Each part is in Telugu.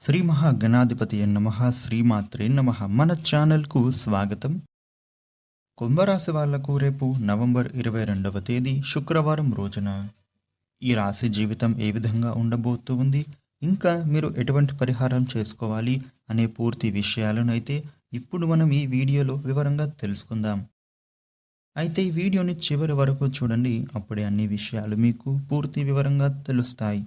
శ్రీ మహాగణాధిపతి నమ శ్రీమాత్రే నమ. మన ఛానల్కు స్వాగతం. కుంభరాశి వాళ్ళకు రేపు నవంబర్ ఇరవై రెండవ తేదీ శుక్రవారం రోజున ఈ రాశి జీవితం ఏ విధంగా ఉండబోతుంది ఇంకా మీరు ఎటువంటి పరిహారం చేసుకోవాలి అనే పూర్తి విషయాలను అయితే ఇప్పుడు మనం ఈ వీడియోలో వివరంగా తెలుసుకుందాం. అయితే ఈ వీడియోని చివరి వరకు చూడండి అప్పుడే అన్ని విషయాలు మీకు పూర్తి వివరంగా తెలుస్తాయి.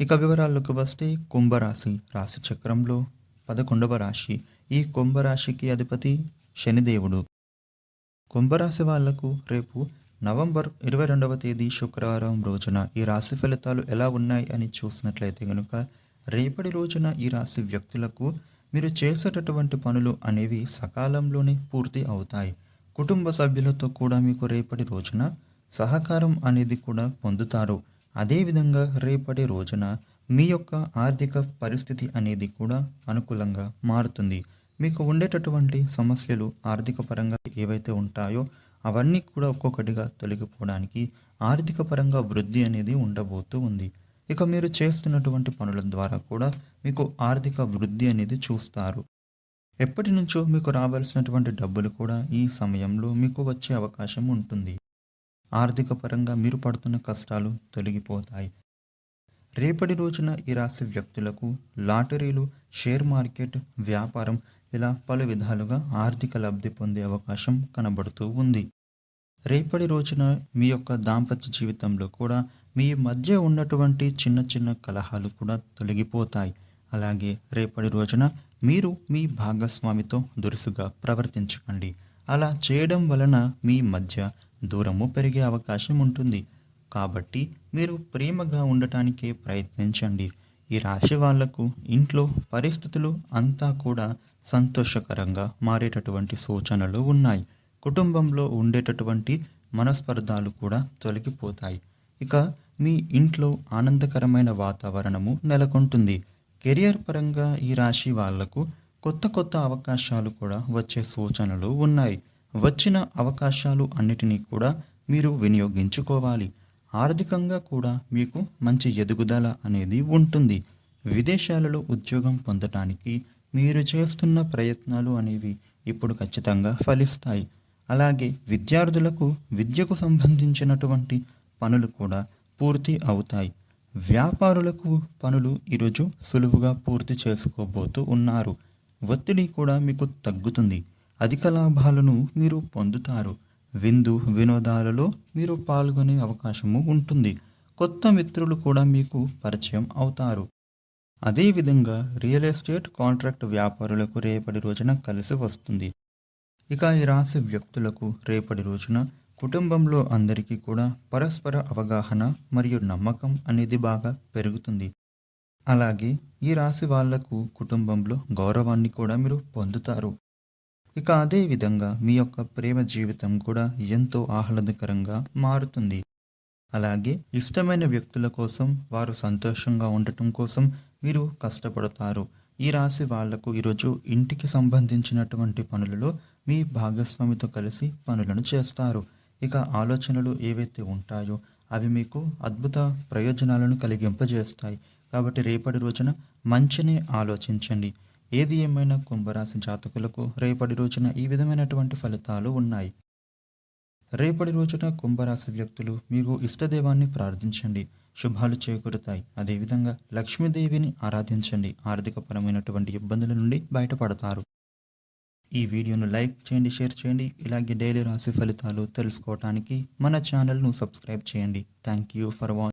ఇక వివరాల్లోకి వస్తే కుంభరాశి రాశి చక్రంలో పదకొండవ రాశి. ఈ కుంభరాశికి అధిపతి శనిదేవుడు. కుంభరాశి వాళ్ళకు రేపు నవంబర్ ఇరవై రెండవ తేదీ శుక్రవారం రోజున ఈ రాశి ఫలితాలు ఎలా ఉన్నాయి అని చూసినట్లయితే కనుక రేపటి రోజున ఈ రాశి వ్యక్తులకు మీరు చేసేటటువంటి పనులు అనేవి సకాలంలోనే పూర్తి అవుతాయి. కుటుంబ సభ్యులతో కూడా మీకు రేపటి రోజున సహకారం అనేది కూడా పొందుతారు. అదేవిధంగా రేపటి రోజున మీ యొక్క ఆర్థిక పరిస్థితి అనేది కూడా అనుకూలంగా మారుతుంది. మీకు ఉండేటటువంటి సమస్యలు ఆర్థిక పరంగా ఏవైతే ఉంటాయో అవన్నీ కూడా ఒక్కొక్కటిగా తొలగిపోవడానికి ఆర్థిక పరంగా వృద్ధి అనేది ఉండబోతూ ఉంది. ఇక మీరు చేస్తున్నటువంటి పనుల ద్వారా కూడా మీకు ఆర్థిక వృద్ధి అనేది చూస్తారు. ఎప్పటి నుంచో మీకు రావాల్సినటువంటి డబ్బులు కూడా ఈ సమయంలో మీకు వచ్చే అవకాశం ఉంటుంది. ఆర్థిక పరంగా మీరు పడుతున్న కష్టాలు తొలగిపోతాయి. రేపటి రోజున ఈ రాశి వ్యక్తులకు లాటరీలు షేర్ మార్కెట్ వ్యాపారం ఇలా పలు విధాలుగా ఆర్థిక లబ్ధి పొందే అవకాశం కనబడుతూ ఉంది. రేపటి రోజున మీ యొక్క దాంపత్య జీవితంలో కూడా మీ మధ్య ఉన్నటువంటి చిన్న చిన్న కలహాలు కూడా తొలగిపోతాయి. అలాగే రేపటి రోజున మీరు మీ భాగస్వామితో దురుసుగా ప్రవర్తించకండి. అలా చేయడం వలన మీ మధ్య దూరము పెరిగే అవకాశం ఉంటుంది. కాబట్టి మీరు ప్రేమగా ఉండటానికే ప్రయత్నించండి. ఈ రాశి వాళ్ళకు ఇంట్లో పరిస్థితులు అంతా కూడా సంతోషకరంగా మారేటటువంటి సూచనలు ఉన్నాయి. కుటుంబంలో ఉండేటటువంటి మనస్పర్ధాలు కూడా తొలగిపోతాయి. ఇక మీ ఇంట్లో ఆనందకరమైన వాతావరణము నెలకొంటుంది. కెరియర్ పరంగా ఈ రాశి వాళ్ళకు కొత్త కొత్త అవకాశాలు కూడా వచ్చే సూచనలు ఉన్నాయి. వచ్చిన అవకాశాలు అన్నిటినీ కూడా మీరు వినియోగించుకోవాలి. ఆర్థికంగా కూడా మీకు మంచి ఎదుగుదల అనేది ఉంటుంది. విదేశాలలో ఉద్యోగం పొందటానికి మీరు చేస్తున్న ప్రయత్నాలు అనేవి ఇప్పుడు ఖచ్చితంగా ఫలిస్తాయి. అలాగే విద్యార్థులకు విద్యకు సంబంధించినటువంటి పనులు కూడా పూర్తి అవుతాయి. వ్యాపారులకు పనులు ఈరోజు సులువుగా పూర్తి చేసుకోబోతూ ఉన్నారు. ఒత్తిడి కూడా మీకు తగ్గుతుంది. అధిక లాభాలను మీరు పొందుతారు. విందు వినోదాలలో మీరు పాల్గొనే అవకాశము ఉంటుంది. కొత్త మిత్రులు కూడా మీకు పరిచయం అవుతారు. అదేవిధంగా రియల్ ఎస్టేట్ కాంట్రాక్ట్ వ్యాపారులకు రేపటి రోజున కలిసి వస్తుంది. ఇక ఈ రాశి వ్యక్తులకు రేపటి రోజున కుటుంబంలో అందరికీ కూడా పరస్పర అవగాహన మరియు నమ్మకం అనేది బాగా పెరుగుతుంది. అలాగే ఈ రాశి వాళ్ళకు కుటుంబంలో గౌరవాన్ని కూడా మీరు పొందుతారు. ఇక అదేవిధంగా మీ యొక్క ప్రేమ జీవితం కూడా ఎంతో ఆహ్లాదకరంగా మారుతుంది. అలాగే ఇష్టమైన వ్యక్తుల కోసం వారు సంతోషంగా ఉండటం కోసం మీరు కష్టపడతారు. ఈ రాశి వాళ్ళకు ఈరోజు ఇంటికి సంబంధించినటువంటి పనులలో మీ భాగస్వామితో కలిసి పనులను చేస్తారు. ఇక ఆలోచనలు ఏవైతే ఉంటాయో అవి మీకు అద్భుత ప్రయోజనాలను కలిగింపజేస్తాయి. కాబట్టి రేపటి రోజున మంచిని ఆలోచించండి. ఏది ఏమైనా కుంభరాశి జాతకులకు రేపటి రోజున ఈ విధమైనటువంటి ఫలితాలు ఉన్నాయి. రేపటి రోజున కుంభరాశి వ్యక్తులు మీకు ఇష్టదేవాన్ని ప్రార్థించండి. శుభాలు చేకూరుతాయి. అదేవిధంగా లక్ష్మీదేవిని ఆరాధించండి. ఆర్థికపరమైనటువంటి ఇబ్బందుల నుండి బయటపడతారు. ఈ వీడియోను లైక్ చేయండి షేర్ చేయండి. ఇలాగే డైలీ రాశి ఫలితాలు తెలుసుకోవటానికి మన ఛానల్ను సబ్స్క్రైబ్ చేయండి. Thank you for watching.